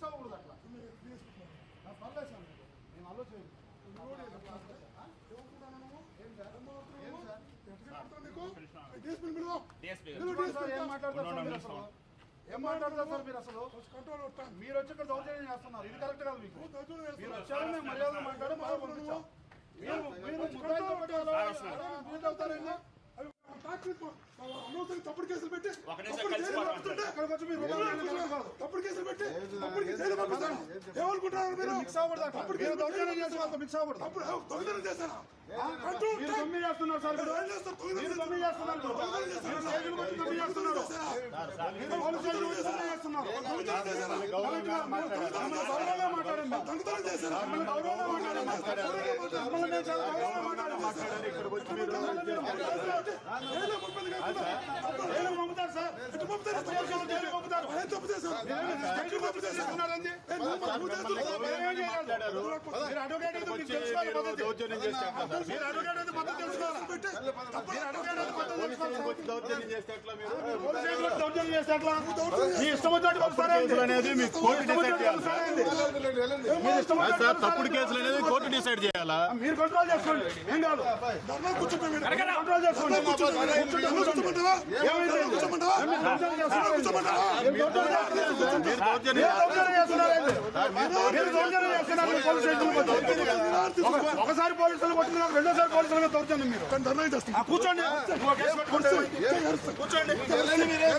Mix అవ్వకూడదు అట్లా పర్లేదు సార్ మీకు. నేను ఆలోచన ఏం మాట్లాడతారు సార్ మీరు అసలు? మీరు వచ్చి ఇక్కడ దౌర్జన్యం చేస్తున్నారు. ఇది కరెక్ట్ కాదు మీకు. మీరు వచ్చారు మేము మర్యాద మాట్లాడి మీరు మీరు అవుతారేంటి? తప్పుడు కేసులు పెట్టి తప్పుడు కలిసి కేసులు పెట్టి ఏమనుకుంటున్నారు మీరు? మిక్స్ అవ్వకూడదు. మీరు దౌర్జన్యం చేసే వాళ్ళతో మిక్స్ అవ్వకూడదు. తప్పుడు దొంగతనం చేశారా చేస్తున్నారు సార్. చేస్తున్నారు. మాట్లాడండి పంపుతారు సార్ అడ్వకేట్ అడ్వకేట్ దౌర్జన్యం చేస్తే ఎట్లా? మీ ఇష్టం వచ్చినట్టు? అనేది కోర్టు ఇష్టం డిసైడ్ వచ్చినట్టు చేయాలి ఇష్టం వచ్చినట్టు సార్ తప్పుడు? కేసులు అనేది కోర్టు డిసైడ్ చేయాలా మీరు కంట్రోల్ చేసుకోండి ఏం కాదు ధర్నా కూర్చోండి మీరు. కంట్రోల్ చేసుకోండి కూర్చోండి. కూర్చోమంటావా? ఏమైంది? కూర్చోమంటావా? మీరు దౌర్జన్యం చేస్తున్నారేంటి? కూర్చోమంటావా? మీరు దౌర్జన్యం చేస్తున్నారేంటి? మీరు దౌర్జన్యం మీరు దౌర్జన్యం చేస్తున్నారేంటి? మీరు దౌర్జన్యం చేస్తున్నారు మీరు పోలీస్ స్టేషన్కి వచ్చి. ఒక- ఒకసారి పోలీసులు కొట్టుకున్నారు రెండోసారి పోలీసులుగా దౌర్జన్యం మీరు ఆ, కూర్చోండి కూర్చోండి?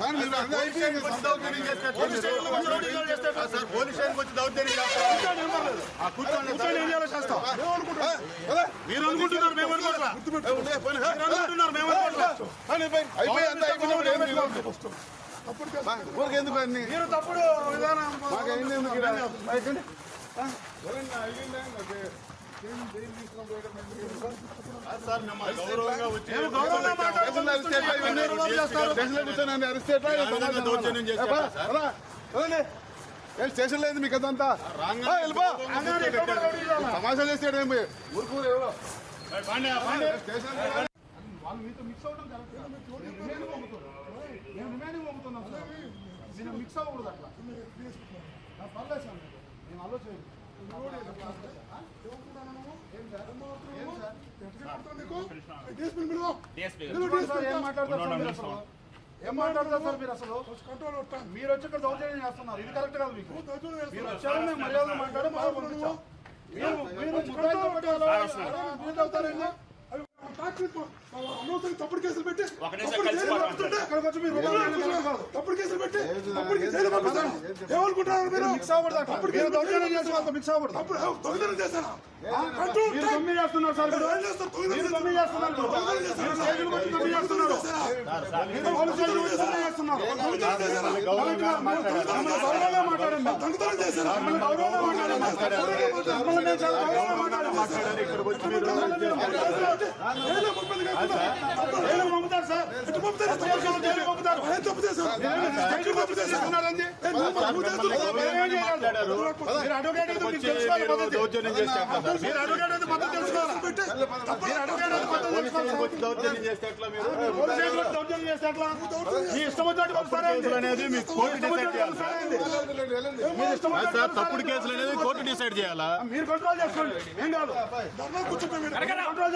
మరి మాకు? అనుకుంటున్నారు మేము అనుకుంటున్నారు మేము అనుకోవట్లా ఎందుకు అన్ని మీరు తప్పుడు విధానం మిమ్మల్ని గౌరవంగా వచ్చి స్టేషన్ లేదు మీకు అదంతా? తమాషా చేసాడు ఏమి వాళ్ళు మీతో mix correct remaining remaining sir. అవ్వకూడదు అట్లా. పర్లేదు సార్. నేను. ఆలోచన ఏం సార్? ఏం మాట్లాడతారు సార్ మీరు అసలు? ఏం మాట్లాడతారు మీరు అసలు కంట్రోల్ మీరు వచ్చి ఇక్కడ దౌర్జన్యం చేస్తున్నారు ఇది కరెక్ట్ కాదు మీకు మీరు వచ్చారని మేము మర్యాద మాట్లాడి మొదలు పంపించాం మీరు మీరు అనవసరంగా తప్పుడు కేసులు పెట్టి తప్పుడు కేసులు పెట్టి ఏమనుకుంటున్నారు మీరు మిక్స్ అవ్వకూడదు దౌర్జన్యం మిక్స్ చేస్తున్నారు సార్ చేస్తున్నారు గౌరవంగా మాట్లాడండి దొంగతనం చేశారా మమ్మల్ని గౌరవంగా మాట్లాడండి మమ్మల్ని నేను చాలా గౌరవంగా మాట్లాడాను ఏదో ముప్పై కాకుండా జైలుకు పంపుతారు సార్ ఎటు పంపుతారు? పోలీసులు జైలుకు పంపుతారు ఏం తప్పు చేశారు స్టేజీకి తప్పు చేస్తున్నారండి ఏ, నువ్వు తప్పు చేస్తున్నావు. ఏం చేయలేదు. మీరు దౌర్జన్యం చేస్తారు మీరు అడ్వకేట్ పద్ధతి తెలుసుకోవాలా మీరు అడ్వకేట్ తప్పుడు? కేసులు అనేది కోర్టు డిసైడ్ చేయాలా మీరు కంట్రోల్ చేసుకోండి ఏం కాదు. కంట్రోల్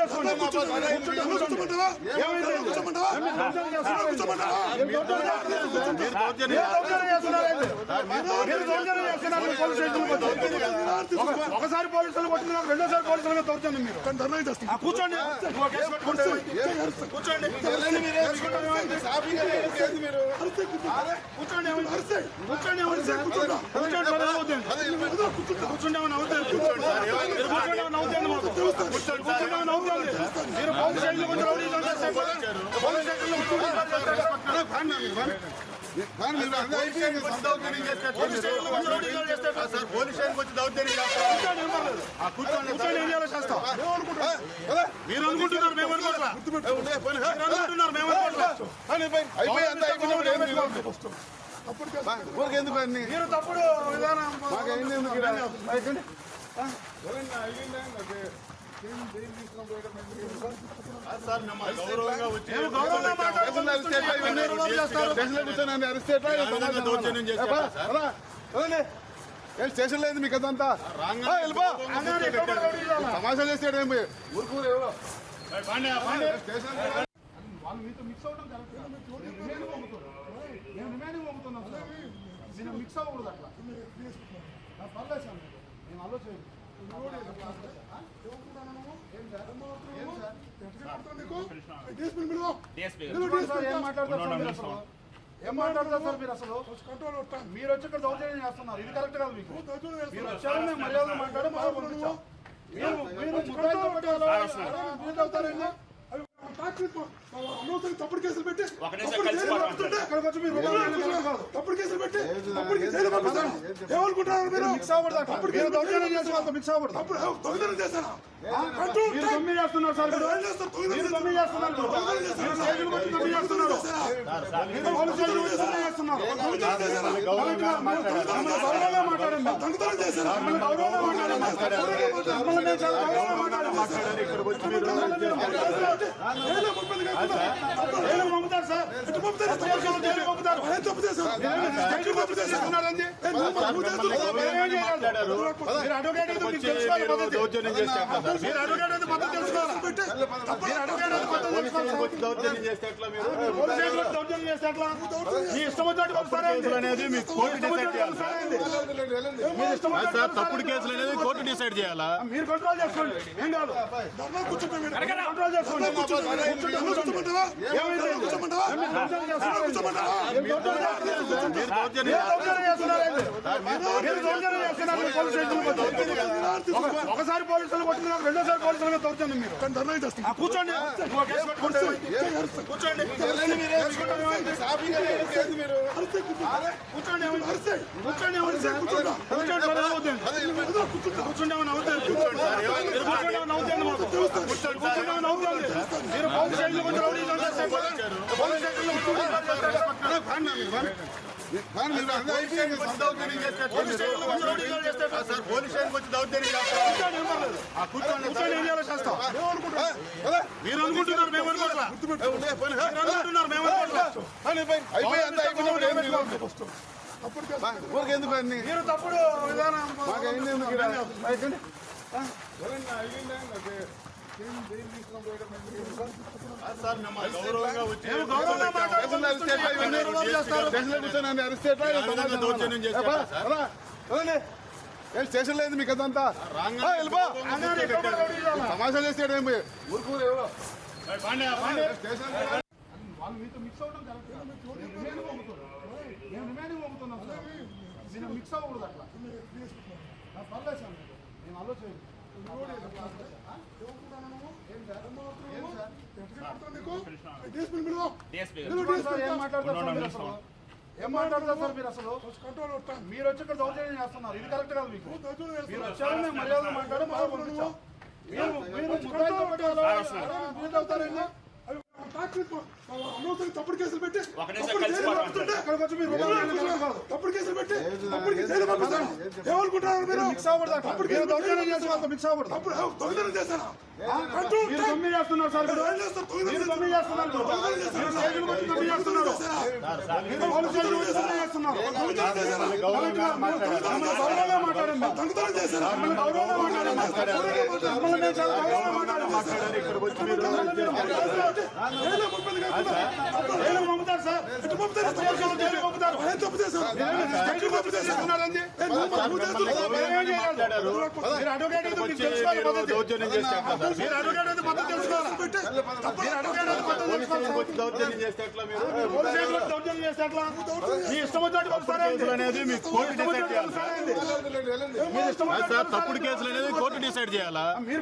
ఒకసారి పోలీసులు కొట్టుకున్నారు రెండోసారి పోలీసులుగా దౌర్జన్యం మీరు కూర్చోండి కూర్చోండి కూర్చోండి కూర్చోండి కూర్చోండి కూర్చోండి ఏమైనా అవుతుంది? పోలీస్ సార్ వచ్చి దౌర్జన్యం చేస్తారు కూర్చోండి. ఏం చేయాలో చేస్తాం. మీరు అనుకుంటున్నారు మేము అనుకుంటున్నారు మేము కేసులు ఊరికి ఎందుకు అన్ని? మీరు తప్పుడు విధానం మాకు అయింది ఎందుకు కూర్చొని దౌర్జన్యం చేశారు స్టేషన్ లేదు మీకు అదంతా? తమాషా చేస్తాడు ఏమి ఊరుకు ఊరు ఎవరో పాండే పాండే స్టేషన్ వాళ్ళు మీతో మిక్స్ అవ్వడం కరెక్ట్ కాదు. నేను రిమైనింగ్ పంపుతున్నాను. నేను రిమైనింగ్ పంపుతున్నాను సార్. నేను మిక్స్ అవ్వకూడదు అట్లా. పర్లేదు సార్. నేను ఆలోచన ఏం అసలు ఏం మాట్లాడతారు సార్ మీరు అసలు? మీరు వచ్చి ఇక్కడ దౌర్జన్యం చేస్తున్నారు. ఇది కరెక్ట్ కాదు మీకు. మీరు. వచ్చారు మేము మర్యాద మాట్లాడి పంపించాం. అనవసరంగా తప్పుడు కేసులు పెట్టి తప్పుడు కేసులు పెట్టి తప్పుడు కేసులు పంపిస్తాను. ఏమనుకుంటున్నారు మీరు? మిక్స్ అవ్వకూడదు అట్లా. తప్పుడు మీరు కేసులు దౌర్జన్యం చేసి వాళ్ళతో మిక్స్ దొంగతనం చేశారా చేశారా? చేశారా చేశారా చేశారు అడ్వకేట్. దౌర్జన్యం సార్ మీరు తెలుసుకోవాలి మీరు తెలుసుకోవాలి దౌర్జన్యం చేస్తే ఎట్లా మీరు దౌర్జన్యం చేస్తే ఎట్లా మీ ఇష్టం వచ్చినట్టు అనేది మీ కోర్టు డిసైడ్ చేయాలి సార్ తప్పుడు కేసులు అనేది కోర్టు డిసైడ్ చేయాలా మీరు కంట్రోల్ చేసుకోండి ఏం కాదు. కంట్రోల్ ఒకసారి పోలీసులు కొట్టిన రెండోసారి పోలీసులుగా దౌర్జన్యం మీరు కానీ ధర్నా చేస్తాం. కూర్చోండి కూర్చోండి మరి పోలీస్ పోలీస్ స్టేషన్లో కొంచెం ఎట్లా పోలీస్ స్టేషన్లో కొంచెం మీరు అనుకుంటున్నారు మేము అనుకుంటున్నారు మేము ఊరికి ఎందుకు అన్ని? మీరు తప్పుడు విధానం మాకు అయింది ఎందుకు ఏ స్టేషన్ లేదు మీకు అదంతా రాంగా చేస్తాడు ఏమి ఊరుకు వాళ్ళు మీతో మిక్స్ నేను రిమైనింగ్ పంపుతున్నాను. సార్. నేను మిక్స్ అవ్వకూడదు అట్లా పర్లేదు సార్ నేను ఆలోచన ఏం మాట్లాడతారు సార్ మీరు అసలు కంట్రోల్ మీరు వచ్చి ఇక్కడ దౌర్జన్యం చేస్తున్నారు ఇది కరెక్ట్ కాదు మీకు మీరు వచ్చారని వచ్చారు మర్యాద మాట్లాడి మీరు మీరు ముద్దాయితో పట్టాలా? మీరు తప్పుడు కేసులు పెట్టి తప్పుడు కేసులు తప్పుడు పెట్టి తప్పుడు ఏమనుకుంటున్నారు మీరు మిక్స్ అవ్వకూడదు అట్లా. మీరు దౌర్జన్యం చేసి వాళ్ళతో మిక్స్ అవ్వకూడదు తప్పుడు మీరు ఉంటాను. తొమ్మిది చేస్తున్నారు సార్ చేస్తారు? తొమ్మిది చేస్తున్నారు తొమ్మిది చేస్తున్నారు చేస్తున్నారు మాట్లాడండి పంపుతారు సార్ పంపుతారు? పంపుతారు ఏం చేస్తున్నారండి మీరు అడ్వకేట్ అయితే మీకు తెలుసుకోవాలి పద్ధతి మీరు అడ్వకేట్ అయితే పద్ధతి తెలుసుకోవాలి మీరు అడ్వకేట్ అయితే పద్ధతి తెలుసుకోవాలి దౌర్జన్యం చేస్తే ఎట్లా మీరు దౌర్జన్యం చేస్తే ఎట్లా మీ ఇష్టం వచ్చినట్టు అనేది మీ కోర్టు డిసైడ్ చేయాలి తప్పుడు కేసులు అనేది కోర్టు డిసైడ్ చేయాలా మీరు